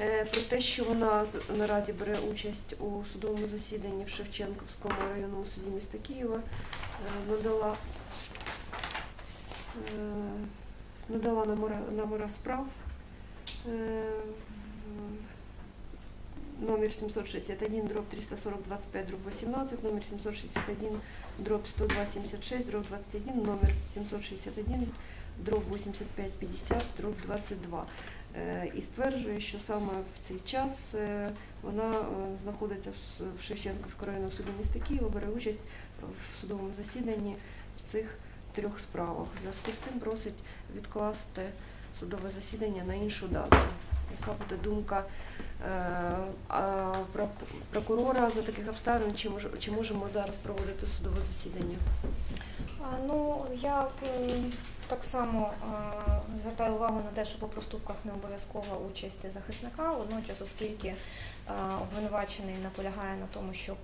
е, про те, що вона наразі бере участь у судовому засіданні в Шевченківському районному суді міста Києва, е, надала, е, надала номера, справ. Номер 761, дробь 340, 25, дробь 18, номер 761, дробь 102, 76, дробь 21, номер 761, дроб 8550, дроб 22. Е, І стверджує, що саме в цей час е, вона е, знаходиться в Шевченківському районному суді міста Києва, бере участь в судовому засіданні в цих трьох справах. В зв'язку з цим просить відкласти судове засідання на іншу дату. Яка буде думка прокурора за таких обставин, чи, чи можемо зараз проводити судове засідання? Ну, я так само а, звертаю увагу на те, що по проступках не обов'язкова участь захисника, водночас, оскільки обвинувачений наполягає на тому, щоб,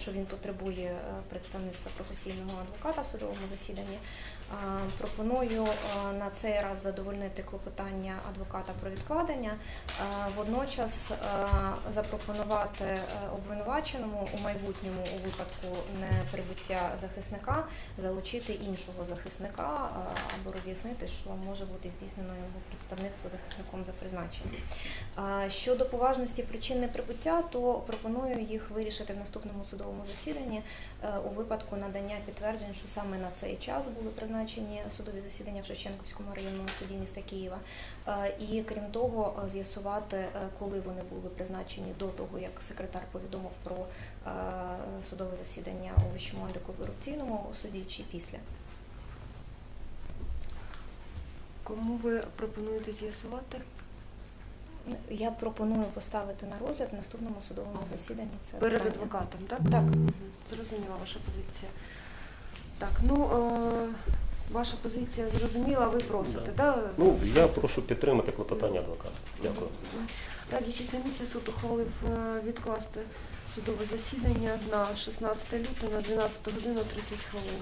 що він потребує е, представництва професійного адвоката в судовому засіданні, пропоную на цей раз задовольнити клопотання адвоката про відкладення, водночас запропонувати е, обвинуваченому у майбутньому у випадку неприбуття захисника залучити іншого захисника або роз'яснити, що може бути здійснено його представництво захисником за призначенням. Щодо поважності причин неприбуття, то пропоную їх вирішити в наступному судовому засіданні е, у випадку надання підтверджень, що саме на цей час були призначені судові засідання в Шевченківському районному суді міста Києва. Е, І крім того, е, з'ясувати, коли вони були призначені до того, як секретар повідомив про судове засідання у Вищому антикорупційному суді чи після. Кому ви пропонуєте з'ясувати? Я пропоную поставити на розгляд в наступному судовому засіданні. Це Перед питання. адвокатом, так? Так. Зрозуміла ваша позиція. Так, ну е, ваша позиція зрозуміла, ви просите, Да. так? Ну, я прошу підтримати клопотання адвоката. Дякую. Раді чесної місії суд ухвалив е, відкласти судове засідання на 16 лютого на 12 годину 30 хвилин.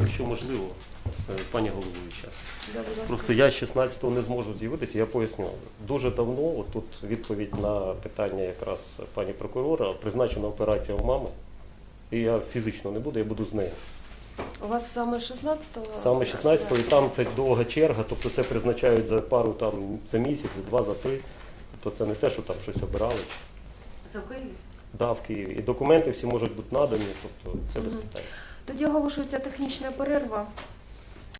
Якщо можливо, е, пані головуюча. Да. Просто я з 16-го не зможу з'явитися, я поясню. Дуже давно, от тут відповідь на питання якраз пані прокурора, призначена операція у мами. І я фізично не буду, я буду з нею. У вас саме 16-го? Саме 16-го, і там це довга черга, тобто це призначають за пару там за місяць, за два, за три. Тобто це не те, що там щось обирали. Це в Києві? Да, в Києві. І документи всі можуть бути надані, тобто це без питань. Тоді оголошується технічна перерва.